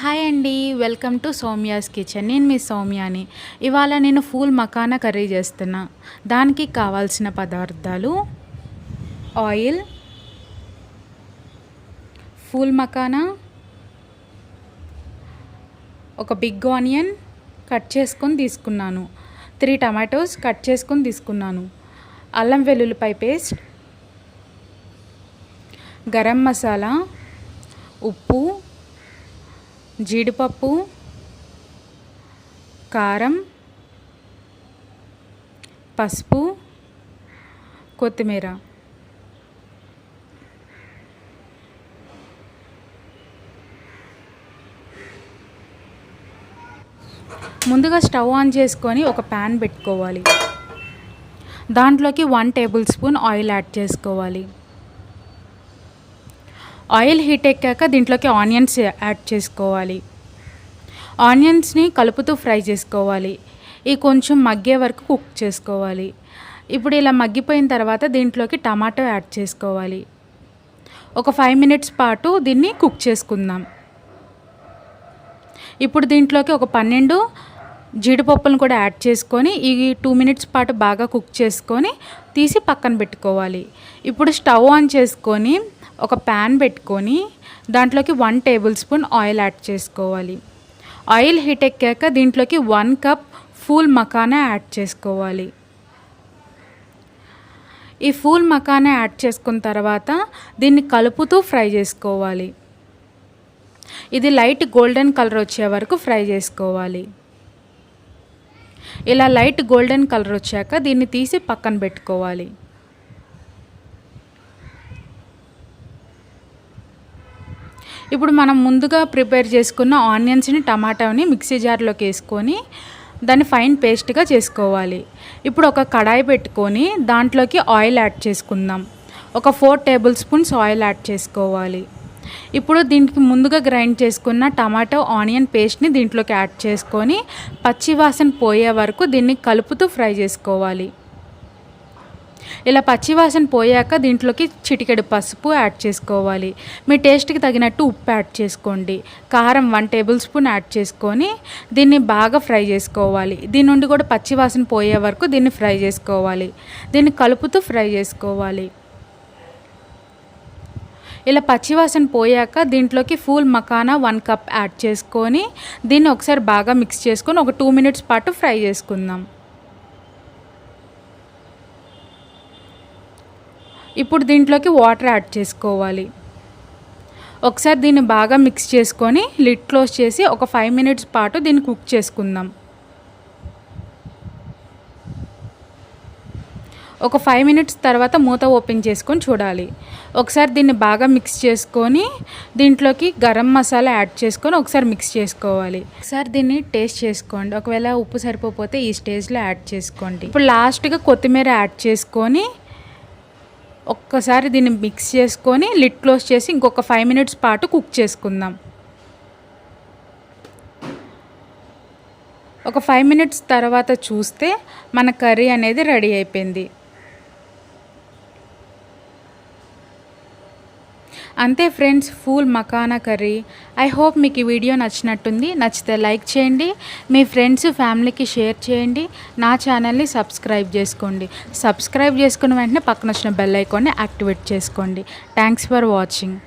Hi అండి welcome to Soumya's kitchen. నేను మీ సౌమ్యాని. ఇవాళ నేను ఫూల్ మకానా కర్రీ చేస్తున్నా. దానికి కావాల్సిన పదార్థాలు ఆయిల్ ఫూల్ మకానా ఒక బిగ్ ఆనియన్ కట్ చేసుకొని తీసుకున్నాను. త్రీ టమాటోస్ కట్ చేసుకొని తీసుకున్నాను. అల్లం వెల్లుల్లిపాయ పేస్ట్ గరం మసాలా ఉప్పు జీడిపప్పు కారం పసుపు కొత్తిమీర. ముందుగా స్టవ్ ఆన్ చేసుకొని ఒక ప్యాన్ పెట్టుకోవాలి. దాంట్లోకి one tablespoon oil add చేసుకోవాలి. ఆయిల్ హీట్ ఎక్కాక దీంట్లోకి ఆనియన్స్ యాడ్ చేసుకోవాలి. ఆనియన్స్ని కలుపుతూ ఫ్రై చేసుకోవాలి. ఈ కొంచెం మగ్గే వరకు కుక్ చేసుకోవాలి. ఇప్పుడు ఇలా మగ్గిపోయిన తర్వాత దీంట్లోకి టమాటో యాడ్ చేసుకోవాలి. ఒక ఫైవ్ మినిట్స్ పాటు దీన్ని కుక్ చేసుకుందాం. ఇప్పుడు దీంట్లోకి ఒక పన్నెండు జీడిపప్పులను కూడా యాడ్ చేసుకొని ఈ టూ మినిట్స్ పాటు బాగా కుక్ చేసుకొని తీసి పక్కన పెట్టుకోవాలి. ఇప్పుడు స్టవ్ ఆన్ చేసుకొని ఒక ప్యాన్ పెట్టుకొని దాంట్లోకి one tablespoon oil add చేసుకోవాలి. ఆయిల్ హీట్ ఎక్కాక దీంట్లోకి one cup phool makhana add చేసుకోవాలి. ఈ ఫూల్ మకానా యాడ్ చేసుకున్న తర్వాత దీన్ని కలుపుతూ ఫ్రై చేసుకోవాలి. ఇది లైట్ గోల్డెన్ కలర్ వచ్చే వరకు ఫ్రై చేసుకోవాలి. ఇలా లైట్ గోల్డెన్ కలర్ వచ్చాక దీన్ని తీసి పక్కన పెట్టుకోవాలి. ఇప్పుడు మనం ముందుగా ప్రిపేర్ చేసుకున్న ఆనియన్స్ని టమాటాని మిక్సీ జార్లోకి వేసుకొని దాన్ని ఫైన్ పేస్ట్గా చేసుకోవాలి. ఇప్పుడు ఒక కడాయి పెట్టుకొని దాంట్లోకి ఆయిల్ యాడ్ చేసుకుందాం. ఒక four tablespoons oil add చేసుకోవాలి. ఇప్పుడు దీనికి ముందుగా గ్రైండ్ చేసుకున్న టమాటో ఆనియన్ పేస్ట్ని దీంట్లోకి యాడ్ చేసుకొని పచ్చివాసన పోయే వరకు దీన్ని కలుపుతూ ఫ్రై చేసుకోవాలి. ఇలా పచ్చివాసన పోయాక దీంట్లోకి చిటికెడు పసుపు యాడ్ చేసుకోవాలి. మీ టేస్ట్కి తగినట్టు ఉప్పు యాడ్ చేసుకోండి. కారం వన్ టేబుల్ స్పూన్ యాడ్ చేసుకొని దీన్ని బాగా ఫ్రై చేసుకోవాలి. దీని నుండి కూడా పచ్చివాసన పోయే వరకు దీన్ని ఫ్రై చేసుకోవాలి. దీన్ని కలుపుతూ ఫ్రై చేసుకోవాలి. ఇలా పచ్చివాసన పోయాక దీంట్లోకి phool makhana one cup add చేసుకొని దీన్ని ఒకసారి బాగా మిక్స్ చేసుకొని ఒక టూ మినిట్స్ పాటు ఫ్రై చేసుకుందాం. ఇప్పుడు దీంట్లోకి వాటర్ యాడ్ చేసుకోవాలి. ఒకసారి దీన్ని బాగా మిక్స్ చేసుకొని లిడ్ క్లోజ్ చేసి ఒక ఫైవ్ మినిట్స్ పాటు దీన్ని కుక్ చేసుకుందాం. ఒక ఫైవ్ మినిట్స్ తర్వాత మూత ఓపెన్ చేసుకొని చూడాలి. ఒకసారి దీన్ని బాగా మిక్స్ చేసుకొని దీంట్లోకి గరం మసాలా యాడ్ చేసుకొని ఒకసారి మిక్స్ చేసుకోవాలి. ఒకసారి దీన్ని టేస్ట్ చేసుకోండి. ఒకవేళ ఉప్పు సరిపోతే ఈ స్టేజ్లో యాడ్ చేసుకోండి. ఇప్పుడు లాస్ట్గా కొత్తిమీర యాడ్ చేసుకొని ఒక్కసారి దీన్ని మిక్స్ చేసుకొని లిడ్ క్లోజ్ చేసి ఇంకొక ఫైవ్ మినిట్స్ పాటు కుక్ చేసుకుందాం. ఒక ఫైవ్ మినిట్స్ తర్వాత చూస్తే మన కర్రీ అనేది రెడీ అయిపోయింది. అంతే friends phool makhana curry. I hope మీకు ఈ వీడియో నచ్చినట్టుంది. నచ్చితే లైక్ చేయండి. మీ ఫ్రెండ్స్ ఫ్యామిలీకి షేర్ చేయండి. నా ఛానల్ని సబ్స్క్రైబ్ చేసుకోండి. సబ్స్క్రైబ్ చేసుకున్న వెంటనే పక్కన వచ్చిన బెల్ ఐకాన్ని యాక్టివేట్ చేసుకోండి. Thanks for watching.